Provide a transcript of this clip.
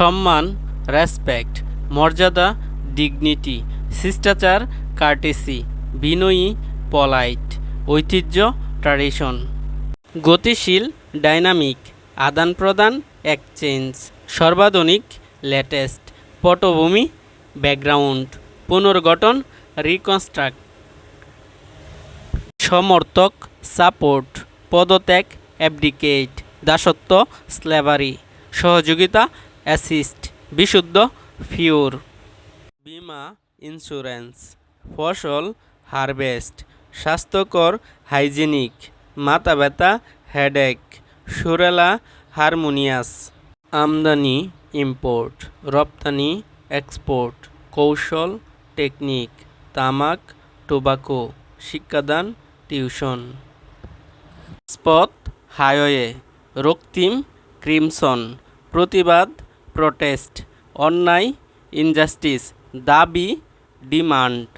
সম্মান রেসপেক্ট মর্যাদা ডিগনিটি শিষ্টাচার কার্টেসি বিনয়ী পলাইট ঐতিহ্য ট্র্যাডিশন গতিশীল ডাইনামিক আদান প্রদান এক্সচেঞ্জ সর্বাধুনিক লেটেস্ট পটভূমি ব্যাকগ্রাউন্ড পুনর্গঠন রিকনস্ট্রাক্ট সমর্থক সাপোর্ট পদত্যাগ অ্যাবডিকেট দাসত্ব স্ল্যাভারি সহযোগিতা অ্যাসিস্ট, বিশুদ্ধ ফিউর। বিমা ইন্স্যুরেন্স, ফসল হারভেস্ট, স্বাস্থ্যকর, হাইজেনিক, মাথা ব্যথা, হেডেক, সুরেলা, হারমোনিয়াস। আমদানি, ইম্পোর্ট, রপ্তানি, এক্সপোর্ট, কৌশল, টেকনিক, তামাক, টোবাকো, শিক্ষাদান, টিউশন। স্পট হাইওয়ে, রক্তিম ক্রিমসন, প্রতিবাদ প্রটেস্ট অন্যায় ইনজাস্টিস দাবি ডিমান্ড